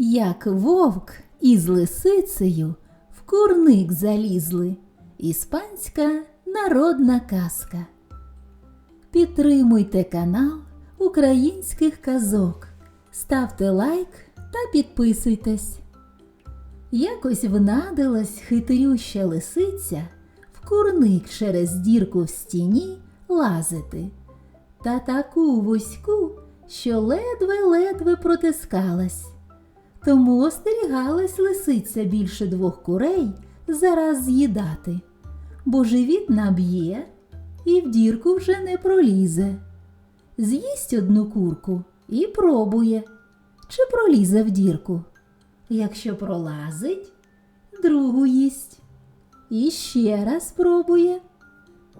Як вовк із лисицею в курник залізли. Іспанська народна казка. Підтримуйте канал українських казок. Ставте лайк та підписуйтесь. Якось внадилась хитрюща лисиця в курник через дірку в стіні лазити. Та таку вузьку, що ледве-ледве протискалась. Тому остерігалась лисиця більше двох курей зараз з'їдати, бо живіт наб'є і в дірку вже не пролізе. З'їсть одну курку і пробує, чи пролізе в дірку. Якщо пролазить, другу їсть. І ще раз пробує.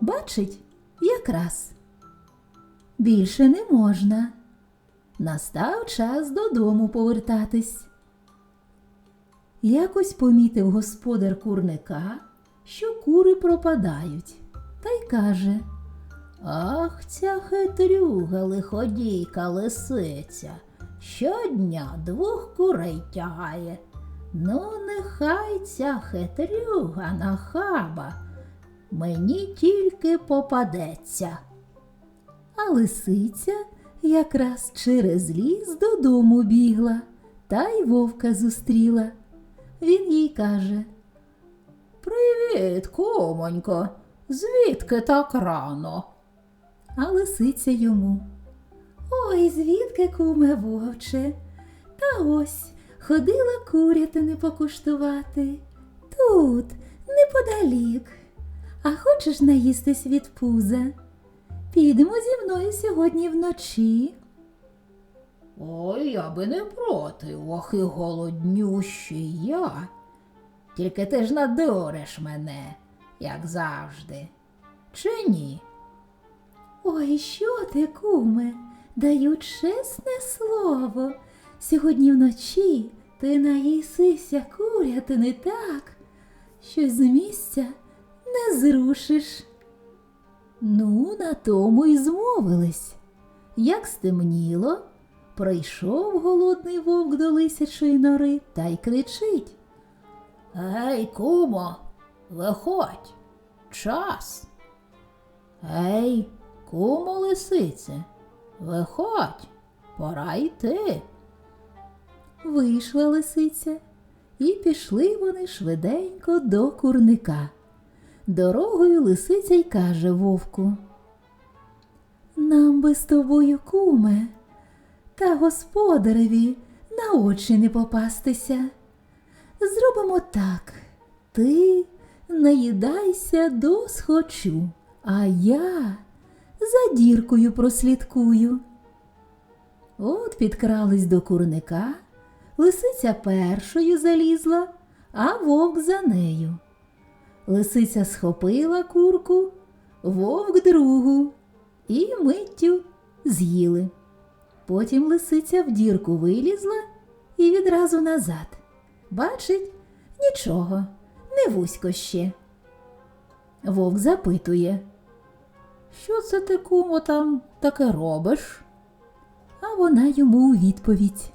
Бачить, якраз. Більше не можна. Настав час додому повертатись. Якось помітив господар курника, що кури пропадають, та й каже Ах, ця хитрюга лиходійка лисиця, щодня двох курей тягає. Ну, нехай ця хитрюга нахаба мені тільки попадеться. А лисиця якраз через ліс додому бігла, та й вовка зустріла. Він їй каже Привіт, комонько, звідки так рано? А лисиця йому. Ой, звідки, куме вовче? Та ось ходила курятини покуштувати. Тут, неподалік. А хочеш наїстись від пуза? Підемо зі мною сьогодні вночі. Ой, я би не проти, ох і голоднющий я. Тільки ти ж надуриш мене, як завжди. Чи ні? Ой, що ти, куме? Даю чесне слово. Сьогодні вночі ти наїсися курятини так, що з місця не зрушиш. Ну, на тому й змовились. Як стемніло, прийшов голодний вовк до лисячої нори та й кричить. Гей, кумо, виходь, час. Гей, кумо лисице, виходь, пора йти. Вийшла лисиця, і пішли вони швиденько до курника. Дорогою лисиця й каже вовку. Нам би з тобою, куме, та господареві на очі не попастися. Зробимо так. Ти наїдайся до схочу, а я за діркою прослідкую. От підкрались до курника, лисиця першою залізла, а вовк за нею. Лисиця схопила курку, вовк другу і миттю з'їли. Потім лисиця в дірку вилізла і відразу назад. Бачить, нічого, не вузько ще. Вовк запитує, що це ти, кумо, там таке робиш? А вона йому у відповідь.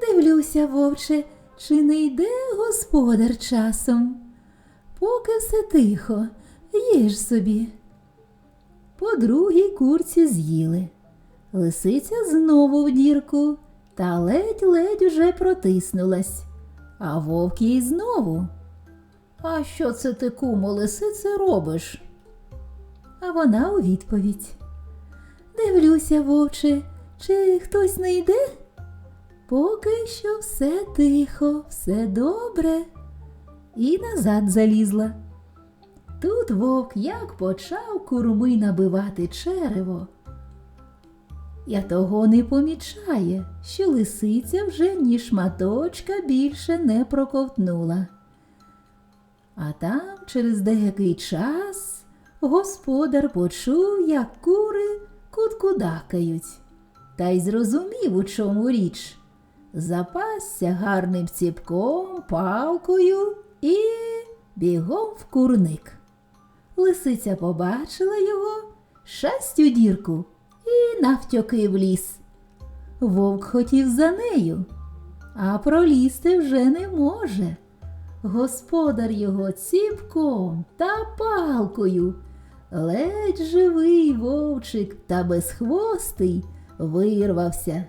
Дивлюся, вовче, чи не йде господар часом. Поки все тихо, їж собі. По другій курці з'їли. Лисиця знову в дірку та ледь-ледь уже протиснулась. А вовк їй знову. А що це ти, кумо, лисице, робиш? А вона у відповідь. Дивлюся, вовче, чи хтось не йде? Поки що все тихо, все добре. І назад залізла. Тут вовк як почав курми набивати черево. Я того не помічає, що лисиця вже ні шматочка більше не проковтнула. А там через деякий час господар почув, як кури куткудакають, та й зрозумів, у чому річ. Запасся гарним ціпком, палкою і бігом в курник. Лисиця побачила його, шасть у дірку і навтьоки в ліс. Вовк хотів за нею, а пролізти вже не може. Господар його ціпком та палкою. Ледь живий вовчик та безхвостий вирвався.